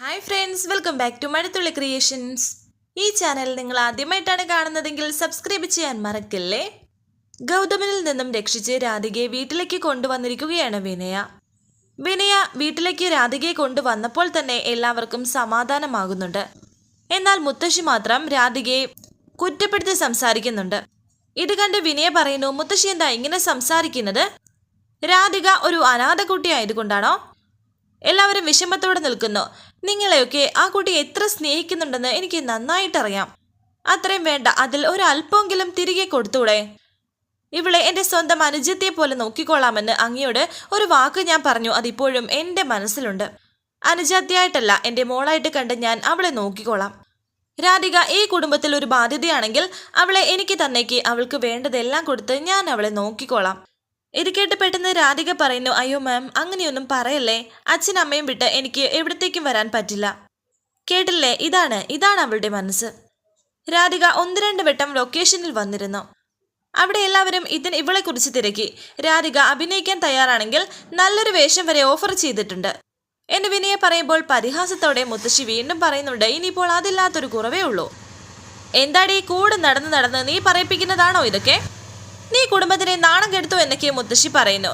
Hi friends welcome back to Mazhathulli creations ഈ channel നിങ്ങൾ ആദ്യമായിട്ടാണ് കാണുന്നതെങ്കിൽ സബ്സ്ക്രൈബ് ചെയ്യാൻ മറക്കല്ലേ? ഗൗതമനിൽ നിന്നും രക്ഷിച്ച് രാധികയെ വീട്ടിലേക്ക് കൊണ്ടുവന്നിരിക്കുകയാണ് വിനയ. വിനയ വീട്ടിലേക്ക് രാധികയെ കൊണ്ടുവന്നപ്പോൾ തന്നെ എല്ലാവർക്കും സമാധാനമാകുന്നുണ്ട്. എന്നാൽ മുത്തശ്ശി മാത്രം രാധികയെ കുറ്റപ്പെടുത്തി സംസാരിക്കുന്നുണ്ട്. ഇത് കണ്ട് വിനയ പറയുന്നു മുത്തശ്ശി എന്താ ഇങ്ങനെ സംസാരിക്കുന്നത്? രാധിക ഒരു അനാഥ കുട്ടിയായതുകൊണ്ടാണോ എല്ലാവരും വിഷമത്തോടെ നിൽക്കുന്നു. നിങ്ങളെയൊക്കെ ആ കുട്ടി എത്ര സ്നേഹിക്കുന്നുണ്ടെന്ന് എനിക്ക് നന്നായിട്ടറിയാം. അത്രയും വേണ്ട അതിൽ ഒരല്പമെങ്കിലും തിരികെ കൊടുത്തൂടെ ഇവളെ എന്റെ സ്വന്തം അനുജത്തെ പോലെ നോക്കിക്കൊള്ളാമെന്ന് അങ്ങയോട് ഒരു വാക്ക് ഞാൻ പറഞ്ഞു. അതിപ്പോഴും എന്റെ മനസ്സിലുണ്ട്. അനുജാത്യായിട്ടല്ല എന്റെ മോളായിട്ട് കണ്ട് ഞാൻ അവളെ നോക്കിക്കോളാം രാധിക ഈ കുടുംബത്തിൽ ഒരു ബാധ്യതയാണെങ്കിൽ അവളെ എനിക്ക് തന്നേക്ക്. അവൾക്ക് വേണ്ടതെല്ലാം കൊടുത്ത് ഞാൻ അവളെ നോക്കിക്കോളാം ഇത് കേട്ട് പെട്ടെന്ന് രാധിക പറയുന്നു അയ്യോ മാം അങ്ങനെയൊന്നും പറയല്ലേ? അച്ഛനും അമ്മയും വിട്ട് എനിക്ക് എവിടത്തേക്കും വരാൻ പറ്റില്ല. കേട്ടില്ലേ? ഇതാണ് ഇതാണ് അവളുടെ മനസ്സ്. രാധിക ഒന്ന് രണ്ട് വട്ടം ലൊക്കേഷനിൽ വന്നിരുന്നു. അവിടെ എല്ലാവരും ഇതിന് ഇവളെ കുറിച്ച് തിരക്കി. രാധിക അഭിനയിക്കാൻ തയ്യാറാണെങ്കിൽ നല്ലൊരു വേഷം വരെ ഓഫർ ചെയ്തിട്ടുണ്ട്. എന്റെ വിനയെ പറയുമ്പോൾ പരിഹാസത്തോടെ മുത്തശ്ശി വീണ്ടും പറയുന്നുണ്ട് ഇനിയിപ്പോൾ അതില്ലാത്തൊരു കുറവേ ഉള്ളൂ. എന്താടി? കൂടെ നടന്ന് നടന്ന് നീ പറയിപ്പിക്കുന്നതാണോ ഇതൊക്കെ? നീ കുടുംബത്തിനെ നാണം കെടുത്തു എന്നൊക്കെ മുത്തശ്ശി പറയുന്നു.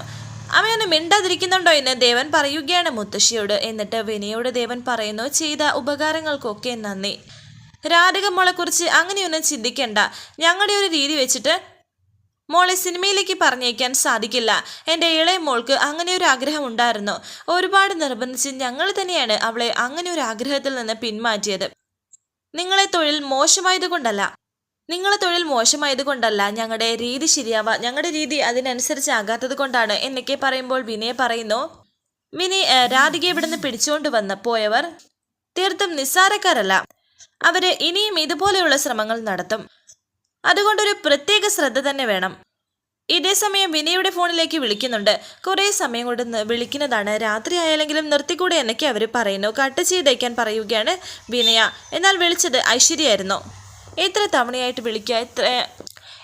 അവയൊന്ന് മിണ്ടാതിരിക്കുന്നുണ്ടോ എന്ന് ദേവൻ പറയുകയാണ് മുത്തശ്ശിയോട്. എന്നിട്ട് വിനയോട് ദേവൻ പറയുന്നു ചെയ്ത ഉപകാരങ്ങൾക്കൊക്കെ നന്ദി. രാധിക മോളെക്കുറിച്ച് അങ്ങനെയൊന്നും ചിന്തിക്കേണ്ട. ഞങ്ങളുടെ ഒരു രീതി വെച്ചിട്ട് മോളെ സിനിമയിലേക്ക് പറഞ്ഞേക്കാൻ സാധിക്കില്ല. എന്റെ ഇളയ മോൾക്ക് അങ്ങനെ ഒരു ആഗ്രഹം ഉണ്ടായിരുന്നു. ഒരുപാട് നിർബന്ധിച്ച് ഞങ്ങൾ തന്നെയാണ് അവളെ അങ്ങനെ ഒരു ആഗ്രഹത്തിൽ നിന്ന് പിന്മാറ്റിയത്. നിങ്ങളെ തൊഴിൽ മോശമായതുകൊണ്ടല്ല നിങ്ങളെ തൊഴിൽ മോശമായതുകൊണ്ടല്ല ഞങ്ങളുടെ രീതി ശരിയാവാ ഞങ്ങളുടെ രീതി അതിനനുസരിച്ച് ആകാത്തത് കൊണ്ടാണ് എന്നൊക്കെ പറയുമ്പോൾ വിനയ പറയുന്നു. മിനി രാധിക രാധികയെ ഇവിടുന്ന് പിടിച്ചുകൊണ്ട് വന്ന് പോയവർ തീർത്തും നിസ്സാരക്കാരല്ല. അവർ ഇനിയും ഇതുപോലെയുള്ള ശ്രമങ്ങൾ നടത്തും. അതുകൊണ്ടൊരു പ്രത്യേക ശ്രദ്ധ തന്നെ വേണം. ഇതേ സമയം വിനയുടെ ഫോണിലേക്ക് വിളിക്കുന്നുണ്ട്. കുറേ സമയം കൊണ്ട് വിളിക്കുന്നതാണ്. രാത്രി ആയാലെങ്കിലും നിർത്തിക്കൂടെ എന്നൊക്കെ അവർ പറയുന്നു. കട്ട് ചെയ്തേക്കാൻ പറയുകയാണ് വിനയ. എന്നാൽ വിളിച്ചത് ഐശ്വര്യയായിരുന്നു. എത്ര തവണയായിട്ട് വിളിക്കുക എത്ര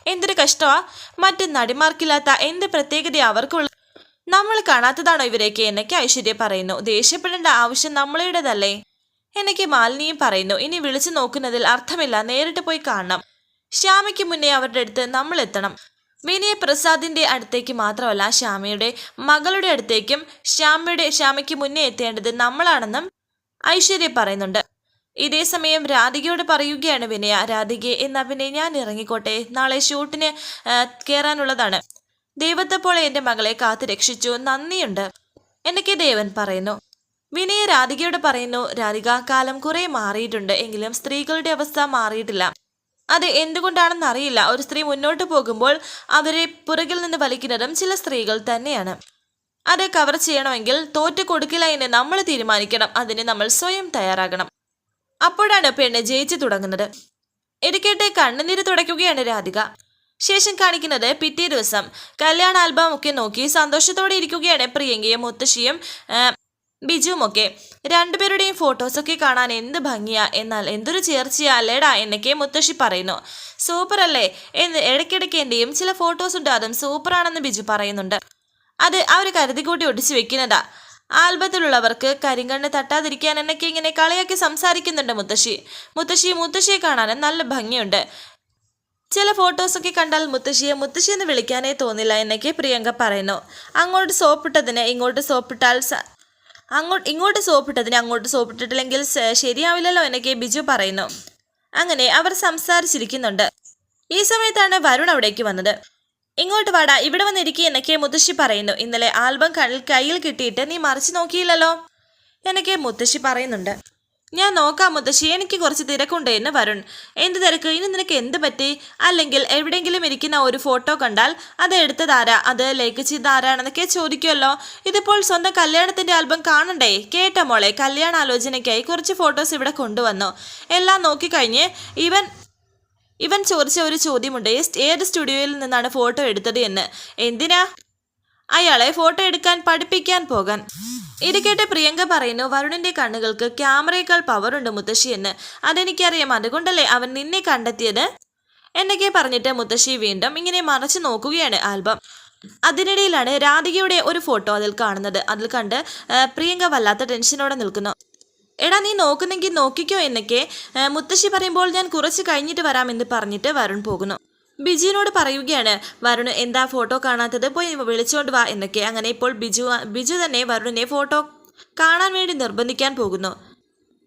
എന്തൊരു കഷ്ടമാ? മറ്റ് നടിമാർക്കില്ലാത്ത എന്ത് പ്രത്യേകത അവർക്കുള്ള നമ്മൾ കാണാത്തതാണോ ഇവരെയൊക്കെ? എന്നൊക്കെ ഐശ്വര്യ പറയുന്നു. ദേഷ്യപ്പെടേണ്ട ആവശ്യം നമ്മളുടേതല്ലേ? എന്നൊക്കെ മാലിനിയും പറയുന്നു. ഇനി വിളിച്ചു നോക്കുന്നതിൽ അർത്ഥമില്ല. നേരിട്ട് പോയി കാണണം. ശ്യാമയ്ക്ക് മുന്നേ അവരുടെ അടുത്ത് നമ്മൾ എത്തണം. വിനയ പ്രസാദിന്റെ അടുത്തേക്ക് മാത്രമല്ല ശ്യാമയുടെ മകളുടെ അടുത്തേക്കും ശ്യാമയുടെ ശ്യാമയ്ക്ക് മുന്നേ എത്തേണ്ടത് നമ്മളാണെന്നും ഐശ്വര്യ പറയുന്നുണ്ട്. ഇതേ സമയം രാധികയോട് പറയുകയാണ് വിനയ രാധികയെ എന്നാ പിന്നെ ഞാൻ ഇറങ്ങിക്കോട്ടെ. നാളെ ഷൂട്ടിന് കയറാനുള്ളതാണ് ദൈവത്തെ പോലെ എന്റെ മകളെ കാത്തു രക്ഷിച്ചു. നന്ദിയുണ്ട്. എന്നൊക്കെ ദേവൻ പറയുന്നു. വിനയ രാധികയോട് പറയുന്നു രാധിക കാലം കുറെ മാറിയിട്ടുണ്ട്. എങ്കിലും സ്ത്രീകളുടെ അവസ്ഥ മാറിയിട്ടില്ല. അത് എന്തുകൊണ്ടാണെന്ന് അറിയില്ല. ഒരു സ്ത്രീ മുന്നോട്ട് പോകുമ്പോൾ അവരെ പുറകിൽ നിന്ന് വലിക്കുന്നതും ചില സ്ത്രീകൾ തന്നെയാണ്. അത് കവർ ചെയ്യണമെങ്കിൽ തോറ്റു കൊടുക്കില്ല എന്ന് നമ്മൾ തീരുമാനിക്കണം. അതിന് നമ്മൾ സ്വയം തയ്യാറാകണം. അപ്പോഴാണ് പെണ്ണ് ജയിച്ചു തുടങ്ങുന്നത്. ഇരിക്കട്ടെ കണ്ണുനീര് തുടയ്ക്കുകയാണ് രാധിക. ശേഷം കാണിക്കുന്നത് പിറ്റേ ദിവസം. കല്യാണ ആൽബം ഒക്കെ നോക്കി സന്തോഷത്തോടെ ഇരിക്കുകയാണ് പ്രിയങ്കയും മുത്തശ്ശിയും ഒക്കെ രണ്ടുപേരുടെയും ഫോട്ടോസൊക്കെ കാണാൻ എന്ത് ഭംഗിയാ എന്നാൽ എന്തൊരു ചേർച്ചയാ അല്ലേടാ എന്നൊക്കെ മുത്തശ്ശി പറയുന്നു. സൂപ്പർ അല്ലേ എന്ന് ഇടയ്ക്കിടയ്ക്ക് എന്റെയും ചില ഫോട്ടോസ് ഉണ്ട് അതും സൂപ്പറാണെന്ന് ബിജു പറയുന്നുണ്ട്. അത് അവർ കരുതിക്കൂട്ടി ഒടിച്ചു വെക്കുന്നതാ. ആൽബത്തിലുള്ളവർക്ക് കരിങ്കണ്ണ് തട്ടാതിരിക്കാൻ എന്നൊക്കെ ഇങ്ങനെ കളിയാക്കി സംസാരിക്കുന്നുണ്ട് മുത്തശ്ശി. മുത്തശ്ശി മുത്തശ്ശിയെ കാണാൻ നല്ല ഭംഗിയുണ്ട്. ചില ഫോട്ടോസൊക്കെ കണ്ടാൽ മുത്തശ്ശിയെ മുത്തശ്ശി എന്ന് വിളിക്കാനേ തോന്നില്ല എന്നൊക്കെ പ്രിയങ്ക പറയുന്നു. അങ്ങോട്ട് സോപ്പിട്ടതിന് ഇങ്ങോട്ട് സോപ്പിട്ടാൽ അങ്ങോട്ട് ഇങ്ങോട്ട് സോപ്പിട്ടതിന് അങ്ങോട്ട് സോപ്പിട്ടിട്ടില്ലെങ്കിൽ ശരിയാവില്ലല്ലോ എന്നൊക്കെ ബിജു പറയുന്നു. അങ്ങനെ അവർ സംസാരിച്ചിരിക്കുന്നുണ്ട്. ഈ സമയത്താണ് വരുൺ അവിടേക്ക് വന്നത്. ഇങ്ങോട്ട് വാടാ ഇവിടെ വന്നിരിക്കുക എന്നൊക്കെ മുത്തശ്ശി പറയുന്നു. ഇന്നലെ ആൽബം കണ്ണിൽ കയ്യിൽ കിട്ടിയിട്ട് നീ മറിച്ചു നോക്കിയില്ലല്ലോ? എന്നൊക്കെ മുത്തശ്ശി പറയുന്നുണ്ട്. ഞാൻ നോക്കാം മുത്തശ്ശി എനിക്ക് കുറച്ച് തിരക്കുണ്ട് എന്ന് വരുൺ. എന്ത് തിരക്ക്? ഇനി നിനക്ക് എന്ത് പറ്റി? അല്ലെങ്കിൽ എവിടെയെങ്കിലും ഇരിക്കുന്ന ഒരു ഫോട്ടോ കണ്ടാൽ അത് എടുത്തതാരാ? അത് ലൈക്ക് ചെയ്ത ആരാണെന്നൊക്കെ ചോദിക്കുമല്ലോ ഇതിപ്പോൾ സ്വന്തം കല്യാണത്തിന്റെ ആൽബം കാണണ്ടേ? കേട്ട മോളെ കല്യാണ ആലോചനയ്ക്കായി കുറച്ച് ഫോട്ടോസ് ഇവിടെ കൊണ്ടുവന്നു. എല്ലാം നോക്കിക്കഴിഞ്ഞ് ഇവൻ ഇവൻ ചോദിച്ച ഒരു ചോദ്യമുണ്ട്. "ഏ- ഏത് സ്റ്റുഡിയോയിൽ നിന്നാണ് ഫോട്ടോ എടുത്തത് എന്ന്? എന്തിനാ? അയാളെ ഫോട്ടോ എടുക്കാൻ പഠിപ്പിക്കാൻ പോകാൻ. ഇത് കേട്ട് പ്രിയങ്ക പറയുന്നു വരുണിന്റെ കണ്ണുകൾക്ക് ക്യാമറയേക്കാൾ പവർ ഉണ്ട് മുത്തശ്ശി എന്ന്. അതെനിക്കറിയാം. അതുകൊണ്ടല്ലേ അവൻ നിന്നെ കണ്ടെത്തിയത്? എന്നൊക്കെ പറഞ്ഞിട്ട് മുത്തശ്ശി വീണ്ടും ഇങ്ങനെ മറച്ചു നോക്കുകയാണ് ആൽബം. അതിനിടയിലാണ് രാധികയുടെ ഒരു ഫോട്ടോ അതിൽ കാണുന്നത്. അതിൽ കണ്ട് പ്രിയങ്ക വല്ലാത്ത ടെൻഷനോടെ നിൽക്കുന്നു. എടാ നീ നോക്കുന്നെങ്കിൽ നോക്കിക്കോ എന്നൊക്കെ മുത്തശ്ശി പറയുമ്പോൾ ഞാൻ കുറച്ച് കഴിഞ്ഞിട്ട് വരാമെന്ന് പറഞ്ഞിട്ട് വരുൺ പോകുന്നു. ബിജുവിനോട് പറയുകയാണ് വരുൺ എന്താ ഫോട്ടോ കാണാത്തത്? പോയി വിളിച്ചോണ്ട് വാ എന്നൊക്കെ. അങ്ങനെ ഇപ്പോൾ ബിജു ബിജു തന്നെ വരുണിനെ ഫോട്ടോ കാണാൻ വേണ്ടി നിർബന്ധിക്കാൻ പോകുന്നു.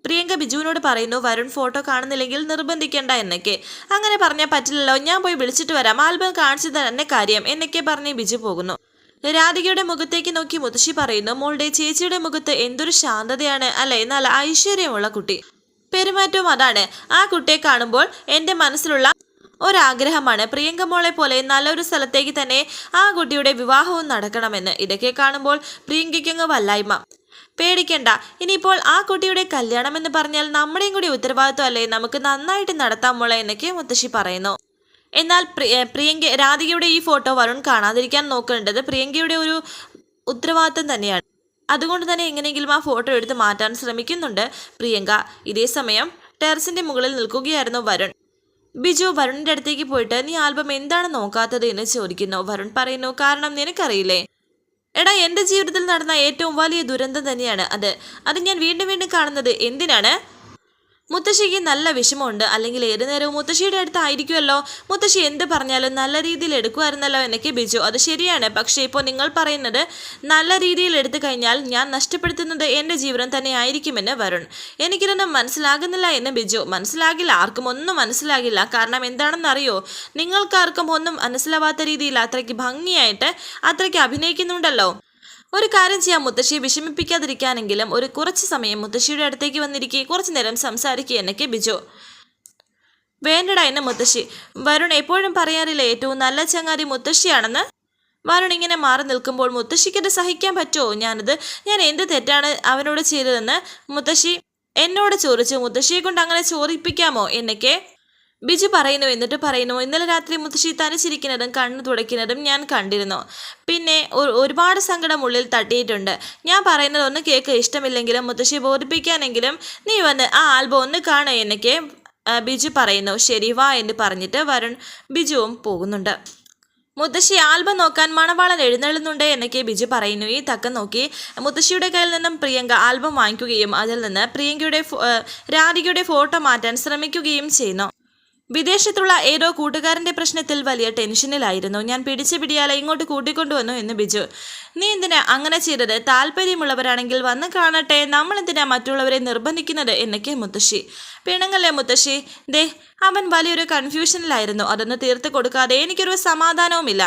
പ്രിയങ്ക ബിജുവിനോട് പറയുന്നു വരുൺ ഫോട്ടോ കാണുന്നില്ലെങ്കിൽ നിർബന്ധിക്കേണ്ട എന്നൊക്കെ. അങ്ങനെ പറഞ്ഞാൽ പറ്റില്ലല്ലോ ഞാൻ പോയി വിളിച്ചിട്ട് വരാം. ആൽബം കാണിച്ചത് തന്നെ കാര്യം എന്നൊക്കെ പറഞ്ഞ് ബിജു പോകുന്നു. രാധികയുടെ മുഖത്തേക്ക് നോക്കി മുത്തശ്ശി പറയുന്നു മോളുടെ ചേച്ചിയുടെ മുഖത്ത് എന്തൊരു ശാന്തതയാണ് അല്ലെ? നല്ല ഐശ്വര്യമുള്ള കുട്ടി. പെരുമാറ്റവും അതാണ്. ആ കുട്ടിയെ കാണുമ്പോൾ എന്റെ മനസ്സിലുള്ള ഒരാഗ്രഹമാണ്. പ്രിയങ്ക മോളെ പോലെ നല്ലൊരു സ്ഥലത്തേക്ക് തന്നെ ആ കുട്ടിയുടെ വിവാഹവും നടക്കണമെന്ന്. ഇതൊക്കെ കാണുമ്പോൾ പ്രിയങ്കയ്ക്കങ്ങ് വല്ലായ്മ. പേടിക്കണ്ട. ഇനിയിപ്പോൾ ആ കുട്ടിയുടെ കല്യാണം എന്ന് പറഞ്ഞാൽ നമ്മുടെയും കൂടി ഉത്തരവാദിത്വം അല്ലേ? നമുക്ക് നന്നായിട്ട് നടത്താം മോളെ എന്നൊക്കെ മുത്തശ്ശി പറയുന്നു. എന്നാൽ പ്രിയങ്ക രാധികയുടെ ഈ ഫോട്ടോ വരുൺ കാണാതിരിക്കാൻ നോക്കേണ്ടത് പ്രിയങ്കയുടെ ഒരു ഉത്തരവാദിത്തം തന്നെയാണ്. അതുകൊണ്ട് തന്നെ എങ്ങനെയെങ്കിലും ആ ഫോട്ടോ എടുത്ത് മാറ്റാൻ ശ്രമിക്കുന്നുണ്ട് പ്രിയങ്ക. ഇതേ സമയം ടെറസിന്റെ മുകളിൽ നിൽക്കുകയായിരുന്നു വരുൺ. ബിജു വരുണിന്റെ അടുത്തേക്ക് പോയിട്ട് നീ ആൽബം എന്താണ് നോക്കാത്തത്? എന്ന് ചോദിക്കുന്നു. വരുൺ പറയുന്നു കാരണം നിനക്കറിയില്ലേ? എടാ എന്റെ ജീവിതത്തിൽ നടന്ന ഏറ്റവും വലിയ ദുരന്തം തന്നെയാണ് അത്. അത് ഞാൻ വീണ്ടും വീണ്ടും കാണുന്നത് എന്തിനാണ്? മുത്തശ്ശിക്ക് നല്ല വിഷമമുണ്ട്. അല്ലെങ്കിൽ ഏത് നേരവും മുത്തശ്ശിയുടെ അടുത്തായിരിക്കുമല്ലോ. മുത്തശ്ശി എന്ത് പറഞ്ഞാലും നല്ല രീതിയിൽ എടുക്കുമായിരുന്നല്ലോ എന്നൊക്കെ ബിജു. അത് ശരിയാണ്. പക്ഷേ ഇപ്പോൾ നിങ്ങൾ പറയുന്നത് നല്ല രീതിയിൽ എടുത്തു കഴിഞ്ഞാൽ ഞാൻ നഷ്ടപ്പെടുത്തുന്നത് എന്റെ ജീവിതം തന്നെ ആയിരിക്കുമെന്ന് വരുൺ. എനിക്കിതൊന്നും മനസ്സിലാകുന്നില്ല എന്ന് ബിജു. മനസ്സിലാകില്ല. ആർക്കും ഒന്നും മനസ്സിലാകില്ല. കാരണം എന്താണെന്നറിയോ നിങ്ങൾക്കാർക്കും ഒന്നും മനസ്സിലാവാത്ത രീതിയിൽ അത്രയ്ക്ക് ഭംഗിയായിട്ട് അത്രയ്ക്ക് അഭിനയിക്കുന്നുണ്ടല്ലോ. ഒരു കാര്യം ചെയ്യാം മുത്തശ്ശിയെ വിഷമിപ്പിക്കാതിരിക്കാനെങ്കിലും ഒരു കുറച്ച് സമയം മുത്തശ്ശിയുടെ അടുത്തേക്ക് വന്നിരിക്കെ കുറച്ചു നേരം സംസാരിക്കുക എന്നൊക്കെ ബിജു. വേണ്ടടാ എന്നെ മുത്തശ്ശി. വരുൺ എപ്പോഴും പറയാറില്ല ഏറ്റവും നല്ല ചങ്ങാതി മുത്തശ്ശിയാണെന്ന്. വരുൺ ഇങ്ങനെ മാറി നിൽക്കുമ്പോൾ മുത്തശ്ശിക്കത് സഹിക്കാൻ പറ്റുമോ ഞാനത് ഞാൻ എന്ത് തെറ്റാണ് അവനോട് ചെയ്തതെന്ന് മുത്തശ്ശി എന്നോട് ചോദിച്ചു. മുത്തശ്ശിയെ കൊണ്ട് അങ്ങനെ ചോദിപ്പിക്കാമോ എന്നൊക്കെ ബിജു പറയുന്നു എന്നിട്ട് പറയുന്നു ഇന്നലെ രാത്രി മുത്തശ്ശി തനിച്ചിരിക്കുന്നതും കണ്ണു തുടയ്ക്കുന്നതും ഞാൻ കണ്ടിരുന്നു. പിന്നെ ഒരുപാട് സങ്കടം ഉള്ളിൽ തട്ടിയിട്ടുണ്ട്. ഞാൻ പറയുന്നത് ഒന്ന് കേക്ക് ഇഷ്ടമില്ലെങ്കിലും മുത്തശ്ശി ബോധിപ്പിക്കാനെങ്കിലും നീ വന്ന് ആ ആൽബം ഒന്ന് കാണുക എന്നൊക്കെ ബിജു പറയുന്നു. ശരി വാ എന്ന് പറഞ്ഞിട്ട് വരുൺ ബിജുവും പോകുന്നുണ്ട്. മുത്തശ്ശി ആൽബം നോക്കാൻ മണവാളൻ എഴുന്നള്ളുന്നുണ്ട് എന്നൊക്കെ ബിജു പറയുന്നു. ഈ തക്ക നോക്കി മുത്തശ്ശിയുടെ കയ്യിൽ നിന്നും പ്രിയങ്ക ആൽബം വാങ്ങിക്കുകയും അതിൽ നിന്ന് പ്രിയങ്കയുടെ രാധികയുടെ ഫോട്ടോ മാറ്റാൻ ശ്രമിക്കുകയും ചെയ്യുന്നു. വിദേശത്തുള്ള ഏതോ കൂട്ടുകാരന്റെ പ്രശ്നത്തിൽ വലിയ ടെൻഷനിലായിരുന്നു. ഞാൻ പിടിച്ചു പിടിയാലെ ഇങ്ങോട്ട് കൂട്ടിക്കൊണ്ടുവന്നു എന്ന് ബിജു. നീ എന്തിനാ അങ്ങനെ ചെയ്തത്? താല്പര്യമുള്ളവരാണെങ്കിൽ വന്ന് കാണട്ടെ. നമ്മൾ എന്തിനാ മറ്റുള്ളവരെ നിർബന്ധിക്കുന്നത്? എന്നൊക്കെ മുത്തശ്ശി. പിണങ്ങല്ലേ മുത്തശ്ശി? ദേ അവൻ വലിയൊരു കൺഫ്യൂഷനിലായിരുന്നു അതൊന്ന് തീർത്ത് കൊടുക്കാതെ എനിക്കൊരു സമാധാനവുമില്ല.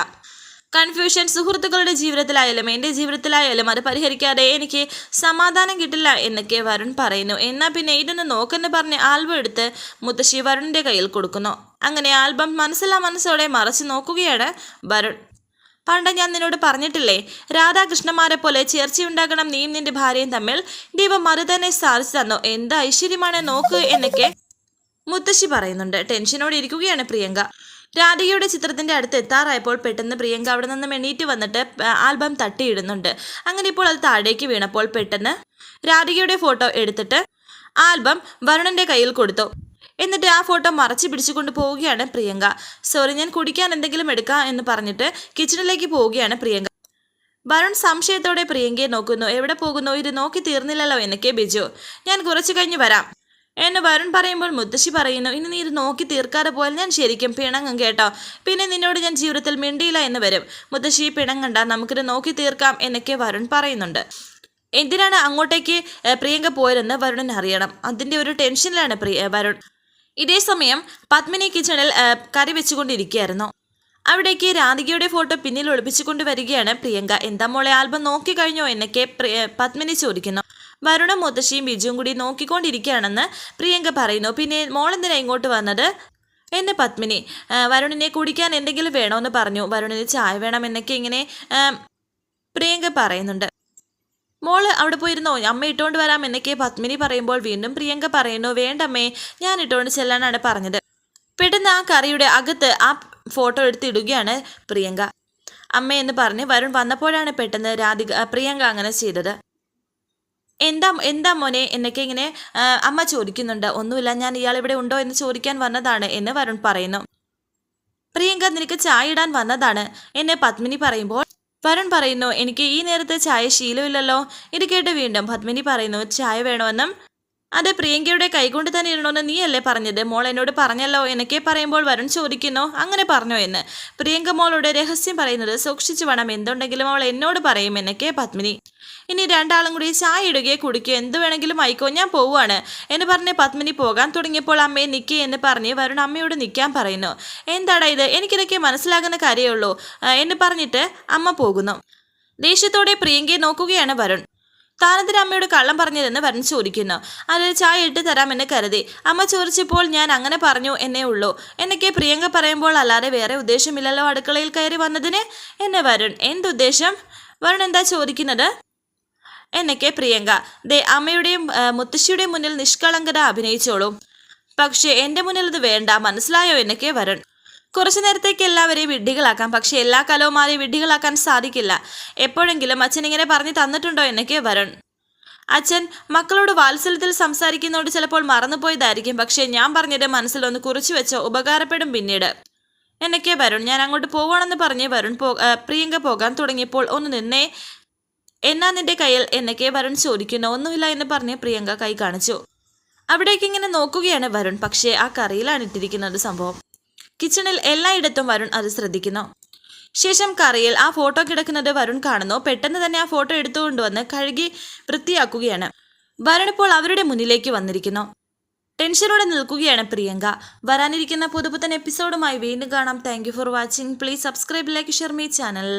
കൺഫ്യൂഷൻ സുഹൃത്തുക്കളുടെ ജീവിതത്തിലായാലും എന്റെ ജീവിതത്തിലായാലും അത് പരിഹരിക്കാതെ എനിക്ക് സമാധാനം കിട്ടില്ല എന്നൊക്കെ വരുൺ പറയുന്നു. എന്നാൽ പിന്നെ ഇതൊന്ന് നോക്കെന്ന് പറഞ്ഞ് ആൽബം എടുത്ത് മുത്തശ്ശി വരുണിന്റെ കയ്യിൽ കൊടുക്കുന്നു. അങ്ങനെ ആൽബം മനസ്സിലാ മനസ്സോടെ മറച്ചു നോക്കുകയാണ് വരുൺ. പണ്ട് ഞാൻ നിന്നോട് പറഞ്ഞിട്ടില്ലേ രാധാകൃഷ്ണന്മാരെ പോലെ ചേർച്ചയുണ്ടാകണം നീയും നിന്റെ ഭാര്യയും തമ്മിൽ. ദൈവം അത് തന്നെ സാധിച്ചു തന്നോ. എന്ത് ഐശ്വര്യമാണ് നോക്ക് എന്നൊക്കെ മുത്തശ്ശി പറയുന്നുണ്ട്. ടെൻഷനോടെ ഇരിക്കുകയാണ് പ്രിയങ്ക. രാധികയുടെ ചിത്രത്തിന്റെ അടുത്ത് എത്താറായപ്പോൾ പെട്ടെന്ന് പ്രിയങ്ക അവിടെ നിന്ന് എണീറ്റ് വന്നിട്ട് ആൽബം തട്ടിയിടുന്നുണ്ട്. അങ്ങനെ ഇപ്പോൾ അത് താഴേക്ക് വീണപ്പോൾ പെട്ടെന്ന് രാധികയുടെ ഫോട്ടോ എടുത്തിട്ട് ആൽബം വരുണന്റെ കയ്യിൽ കൊടുത്തു. എന്നിട്ട് ആ ഫോട്ടോ മറച്ചു പിടിച്ചുകൊണ്ട് പോവുകയാണ് പ്രിയങ്ക. സോറി ഞാൻ കുടിക്കാൻ എന്തെങ്കിലും എടുക്കാം എന്ന് പറഞ്ഞിട്ട് കിച്ചണിലേക്ക് പോവുകയാണ് പ്രിയങ്ക. വരുൺ സംശയത്തോടെ പ്രിയങ്കയെ നോക്കുന്നു. എവിടെ പോകുന്നു? ഇത് നോക്കി തീർന്നില്ലല്ലോ എന്നൊക്കെ ബിജു. ഞാൻ കുറച്ച് കഴിഞ്ഞ് വരാം. എന്ന് വരുൺ പറയുമ്പോൾ മുത്തശ്ശി പറയുന്നു ഇനി നീ ഇത് നോക്കി തീർക്കാതെ പോയാൽ ഞാൻ ശരിക്കും പിണങ്ങും കേട്ടോ. പിന്നെ നിന്നോട് ഞാൻ ജീവിതത്തിൽ മിണ്ടിയില്ല എന്ന് വരും. മുത്തശ്ശി പിണങ്ങണ്ട നമുക്കിത് നോക്കി തീർക്കാം എന്നൊക്കെ വരുൺ പറയുന്നുണ്ട്. എന്തിനാണ് അങ്ങോട്ടേക്ക് പ്രിയങ്ക പോയതെന്ന് വരുണിന് അറിയണം. അതിന്റെ ഒരു ടെൻഷനിലാണ് പ്രിയ വരുൺ. ഇതേ സമയം പത്മിനി കിച്ചണിൽ കറി വെച്ചുകൊണ്ടിരിക്കുകയായിരുന്നു. അവിടേക്ക് രാധികയുടെ ഫോട്ടോ പിന്നിൽ ഒളിപ്പിച്ചുകൊണ്ട് വരികയാണ് പ്രിയങ്ക. എന്താ മോളെ ആൽബം നോക്കി കഴിഞ്ഞോ? എന്നൊക്കെ പത്മിനി ചോദിക്കുന്നു. വരുണ മുത്തശ്ശിയും ബിജുവും കൂടി നോക്കിക്കൊണ്ടിരിക്കുകയാണെന്ന് പ്രിയങ്ക പറയുന്നു. പിന്നെ മോളെന്തിനാ ഇങ്ങോട്ട് വന്നത്? എന്നെ പത്മിനി വരുണിനെ കുടിക്കാൻ എന്തെങ്കിലും വേണമെന്ന് പറഞ്ഞു. വരുണിന് ചായ വേണം എന്നൊക്കെ ഇങ്ങനെ പ്രിയങ്ക പറയുന്നുണ്ട്. മോൾ അവിടെ പോയിരുന്നോ? അമ്മ ഇട്ടുകൊണ്ട് വരാം എന്നൊക്കെ പത്മിനി പറയുമ്പോൾ വീണ്ടും പ്രിയങ്ക പറയുന്നു വേണ്ടമ്മേ ഞാൻ ഇട്ടുകൊണ്ട് ചെല്ലാനാണ് പറഞ്ഞത്. പെട്ടെന്ന് ആ കറിയുടെ അകത്ത് ആ ഫോട്ടോ എടുത്തിടുകയാണ് പ്രിയങ്ക. അമ്മ എന്ന് പറഞ്ഞ് വരുൺ വന്നപ്പോഴാണ് പെട്ടെന്ന് രാധിക പ്രിയങ്ക അങ്ങനെ ചെയ്തത്. എന്താ എന്താ മോനെ എന്നൊക്കെ ഇങ്ങനെ അമ്മ ചോദിക്കുന്നുണ്ട്. ഒന്നുമില്ല ഞാൻ ഇയാൾ ഇവിടെ ഉണ്ടോ എന്ന് ചോദിക്കാൻ വന്നതാണ് എന്ന് വരുൺ പറയുന്നു. പ്രിയങ്ക നിനക്ക് ചായ ഇടാൻ വന്നതാണ് എന്നെ പത്മിനി പറയുമ്പോൾ വരുൺ പറയുന്നു എനിക്ക് ഈ നേരത്തെ ചായ ശീലമില്ലല്ലോ ഇത് കേട്ട് വീണ്ടും പത്മിനി പറയുന്നു ചായ വേണമെന്നും അതെ പ്രിയങ്കയുടെ കൈകൊണ്ട് തന്നെ ഇടണമെന്ന് നീയല്ലേ പറഞ്ഞത്? മോൾ എന്നോട് പറഞ്ഞല്ലോ എന്നൊക്കെ പറയുമ്പോൾ വരുൺ ചോദിക്കുന്നു അങ്ങനെ പറഞ്ഞോ എന്ന്. പ്രിയങ്ക മോളുടെ രഹസ്യം പറയുന്നത് സൂക്ഷിച്ചു വേണം എന്തുണ്ടെങ്കിലും അവൾ എന്നോട് പറയും എന്നൊക്കെ പത്മിനി. ഇനി രണ്ടാളും കൂടി ചായ ഇടുകയോ കുടിക്കുകയോ എന്ത് വേണമെങ്കിലും ആയിക്കോ ഞാൻ പോവുകയാണ് എന്ന് പറഞ്ഞ് പത്മിനി പോകാൻ തുടങ്ങിയപ്പോൾ അമ്മയെ നിൽക്കേ എന്ന് പറഞ്ഞ് വരുൺ അമ്മയോട് നിൽക്കാൻ പറയുന്നു. എന്താടാ ഇത്? എനിക്കിതൊക്കെ മനസ്സിലാകുന്ന കാര്യമേ ഉള്ളൂ എന്ന് പറഞ്ഞിട്ട് അമ്മ പോകുന്നു. ദേഷ്യത്തോടെ പ്രിയങ്കയെ നോക്കുകയാണ് വരുൺ. താനെന്തിനാ അമ്മയോട് കള്ളം പറഞ്ഞതെന്ന് വരൻ ചോദിക്കുന്നു. അതിൽ ചായ ഇട്ട് തരാമെന്ന് കരുതി. അമ്മ ചോദിച്ചപ്പോൾ ഞാൻ അങ്ങനെ പറഞ്ഞു എന്നേ ഉള്ളൂ. എന്നൊക്കെ പ്രിയങ്ക പറയുമ്പോൾ അല്ലാതെ വേറെ ഉദ്ദേശമില്ലല്ലോ അടുക്കളയിൽ കയറി വന്നതിന്? എന്നെ വരുൺ എന്തുദ്ദേശം വരുൺ എന്താ ചോദിക്കുന്നത്? എന്നൊക്കെ പ്രിയങ്ക. ദേ അമ്മയുടെയും മുത്തശ്ശിയുടെയും മുന്നിൽ നിഷ്കളങ്കത അഭിനയിച്ചോളൂ. പക്ഷേ എന്റെ മുന്നിൽ ഇത് വേണ്ട. മനസ്സിലായോ? എന്നൊക്കെ വരുൺ. കുറച്ചു നേരത്തേക്ക് എല്ലാവരെയും വിഡ്ഢികളാക്കാം. പക്ഷേ എല്ലാ കലവുമാരെയും വിഡ്ഢികളാക്കാൻ സാധിക്കില്ല. എപ്പോഴെങ്കിലും അച്ഛൻ ഇങ്ങനെ പറഞ്ഞു തന്നിട്ടുണ്ടോ എന്നൊക്കെ വരുൺ. അച്ഛൻ മക്കളോട് വാത്സല്യത്തിൽ സംസാരിക്കുന്നതോട് ചിലപ്പോൾ മറന്നുപോയതായിരിക്കും. പക്ഷേ ഞാൻ പറഞ്ഞത് മനസ്സിലൊന്ന് കുറിച്ചു വെച്ചോ? ഉപകാരപ്പെടും പിന്നീട്. എന്നൊക്കെ വരുൺ. ഞാൻ അങ്ങോട്ട് പോവാണെന്ന് പറഞ്ഞ് വരുൺ പോ പ്രിയങ്ക പോകാൻ തുടങ്ങിയപ്പോൾ ഒന്ന് നിന്നേ. എന്നാ നിന്റെ കയ്യിൽ? എന്നൊക്കെ വരുൺ ചോദിക്കുന്നു. ഒന്നുമില്ല എന്ന് പറഞ്ഞ് പ്രിയങ്ക കൈ കാണിച്ചു. അവിടേക്ക് ഇങ്ങനെ നോക്കുകയാണ് വരുൺ. പക്ഷേ ആ കറിയിലാണ് ഇട്ടിരിക്കുന്നത് സംഭവം. കിച്ചണിൽ എല്ലായിടത്തും വരുൺ അത് ശ്രദ്ധിക്കുന്നു. ശേഷം കറിയിൽ ആ ഫോട്ടോ കിടക്കുന്നത് വരുൺ കാണുന്നു. പെട്ടെന്ന് തന്നെ ആ ഫോട്ടോ എടുത്തുകൊണ്ടുവന്ന് കഴുകി വൃത്തിയാക്കുകയാണ്. വരുൺ ഇപ്പോൾ അവരുടെ മുന്നിലേക്ക് വന്നിരിക്കുന്നു. ടെൻഷനോടെ നിൽക്കുകയാണ് പ്രിയങ്ക. വരാനിരിക്കുന്ന പുതുപുത്തൻ എപ്പിസോഡുമായി വീണ്ടും കാണാം. Thank for watching please subscribe like share me channel